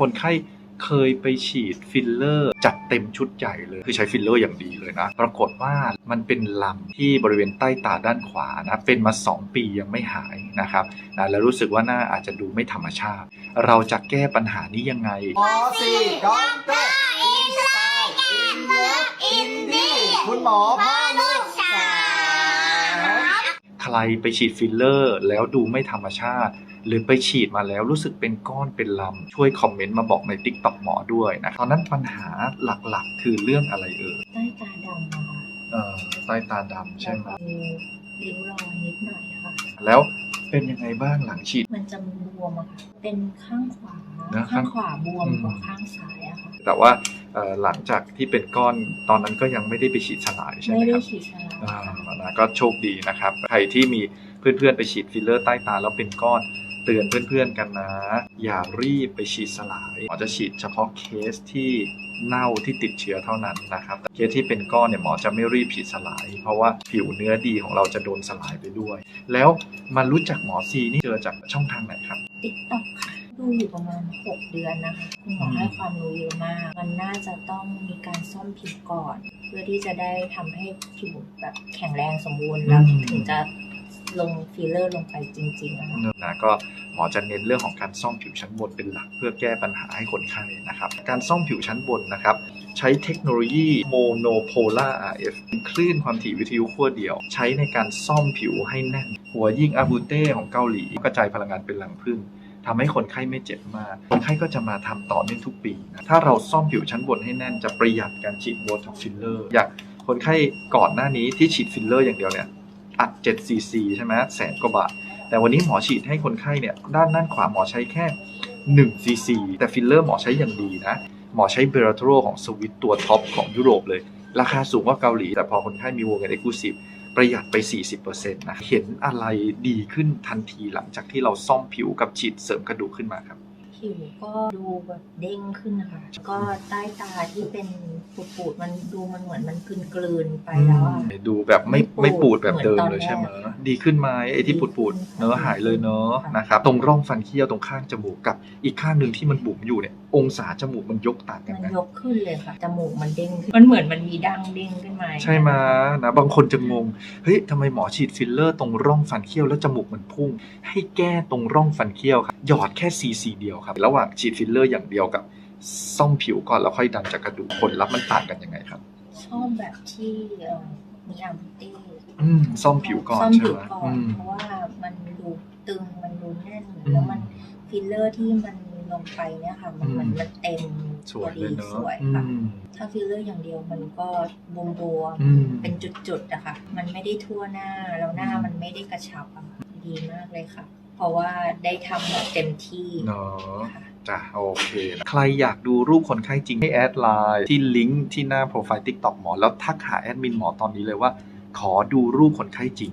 คนไข้เคยไปฉีดฟิลเลอร์ จัดเต็มชุดใหญ่เลย คือใช้ฟิลเลอร์อย่างดีเลยนะ ปรากฏว่ามันเป็นลำที่บริเวณใต้ตาด้านขวานะ เป็นมา 2 ปียังไม่หายนะครับนะแล้วรู้สึกว่าหน้าอาจจะดูไม่ธรรมชาติ เราจะแก้ปัญหานี้ยังไงหมอสี่ด็อกเตอร์อินไซด์อินเลิฟอินดี้คุณหมอพ่อลูกสาวใครไปฉีดฟิลเลอร์ แล้วดูไม่ธรรมชาติ หรือไปฉีดมาแล้วรู้สึกเป็นก้อนเป็นลำ ช่วยคอมเมนต์มาบอกใน t ิ k t o k หมอด้วยนะตอนนั้นปัญหาหลักๆ คือเรื่องอะไรเอ่ยใต้ตาดำอะค่ะเอ่อใต้ตาดำใช่ไหมแล้วก็มีริ้วรอยนิดหน่อยอะค่ะ แล้วเป็นยังไงบ้างหลังฉีด มันจะบวมอะค่ะ เป็นข้างขวา นะข้างข้างขวาบวมอืมกว่าข้างซ้ายอะค่ะ แต่ว่าเอ่อหลังจากที่เป็นก้อนตอนนั้นก็ยังไม่ได้ไปฉีดสลายใช่ไหไม่มคได้รับ ฉีดสลายอ่าค่ะ นะก็โชคดีนะครับ ใครที่มีเพื่อนๆ ไปฉีดฟิลเลอร์ใต้ตาแล้วเป็นก้อน เตือนเพื่อนๆกันนะ อย่ารีบไปฉีดสลายหมอจะฉีดเฉพาะเคสที่เน่าที่ติดเชื้อเท่านั้นนะครับเคสที่เป็นก้อนเนี่ยหมอจะไม่รีบฉีดสลาย เพราะว่าผิวเนื้อดีของเราจะโดนสลายไปด้วย แล้วมารู้จักหมอซีนี่เจอจากช่องทางไหนครับติ๊กต็อกค่ะดูอยู่ประมาณ 6 เดือนนะคะคุณหมอให้ความรู้เยอะมาก มันน่าจะต้องมีการซ่อมผิวก่อน เพื่อที่จะได้ทำให้ผิวแบบแข็งแรงสมบูรณ์แล้วถึงจะ ลงฟิลเลอร์ลงไปจริงๆนะคะ นะก็หมอจะเน้นเรื่องของการซ่อมผิวชั้นบนเป็นหลักเพื่อแก้ปัญหาให้คนไข้นะครับ การซ่อมผิวชั้นบนนะครับ ใช้เทคโนโลยี monopolar RF คลื่นความถี่วิทยุขั้วเดียว ใช้ในการซ่อมผิวให้แน่น หัวยิ่งอาบูเต้ของเกาหลี กระจายพลังงานเป็นหลังพึ่งทำให้คนไข้ไม่เจ็บมาก คนไข้ก็จะมาทำต่อเนื่องทุกปีนะถ้าเราซ่อมผิวชั้นบนให้แน่นจะประหยัดการฉีดโบท็อกฟิลเลอร์ อย่างคนไข้ก่อนหน้านี้ที่ฉีดฟิลเลอร์อย่างเดียวเนี่ย อัด7 cc ใช่ไหมแสนกว่าบาท แต่วันนี้หมอฉีดให้คนไข้เนี่ยด้านด้านขวาหมอใช้แค่1 cc แต่ฟิลเลอร์หมอใช้อย่างดีนะ หมอใช้เบราโทรของสวิตตัวท็อปของยุโรปเลย ราคาสูงกว่าเกาหลี แต่พอคนไข้มีวงเงินเอ็กซ์คลูซีฟประหยัดไป 40%นะ เห็นอะไรดีขึ้นทันทีหลังจากที่เราซ่อมผิวกับฉีดเสริมกระดูกขึ้นมาครับ ผิวก็ดูแบบเด้งขึ้นนะคะ ก็ใต้ตาที่เป็น ปูดๆมันดูมันเหมือนมันกลืนๆไปแล้วอะ ดูแบบไม่ไม่ไม่ปูปูดดแบบเดิมเหมือนตอนเลยใช่ไหมแรกดีขึ้นไหมไอ้ที่ปูดปูดๆเนื้อะหายเลยเนอะค่ะนะครับตรงร่องฟันเคี้ยวตรงข้างจมูกกับอีกข้างหนึ่งที่มันบุ๋มอยู่เนี่ย องศาจมูกมันยกต่างกันมันไหมยกขึ้นเลยค่ะ จมูกมันเด้งขึ้น มันเหมือนมันมีดังเด้งขึ้นมาใช่ไหมนะบางคนจะงงเฮ้ยทำไมหมอฉีดฟิลเลอร์ตรงร่องฟันเคี้ยวแล้วจมูกมันพุ่ง ให้แก้ตรงร่องฟันเคี้ยวครับหยอดแค่ซีซีเดียวครับระหว่างฉีดฟิลเลอร์อย่างเดียวกับ ซ่อมผิวก่อนแล้วค่อยดันจากกระดูกผลลัพธ์มันต่างกันยังไงครับชอบแบบที่เอ่อมีอาร์บูเต้อืมซ่อมผิวก่อนซ่อมใช่ผิวไหมก่ออืนมเพราะว่ามันดูตึงมันดูแน่นอืมแล้วมันฟิลเลอร์ที่มันลงไปเนี่ยค่ะ มันอืมเหมือนมันเต็มสวยเลยเนอะสวยอืค่ะมถ้าฟิลเลอร์อย่างเดียวมันก็บวมบวมๆอืมเป็นจุดๆอะค่ะมันไม่ได้ทั่วหน้าแล้วหน้ามันไม่ได้กระชับอะค่ะดีมากเลยค่ะ เพราะว่าได้ทำแบบเต็มที่เนาะค่ะ จ้ะโอเคนะใครอยากดูรูปคนไข้จริงให้แอดไลน์ที่ลิงก์ที่หน้าโปรไฟล์ TikTok หมอ แล้วทักหาแอดมินหมอตอนนี้เลยว่า ขอดูรูปคนไข้จริง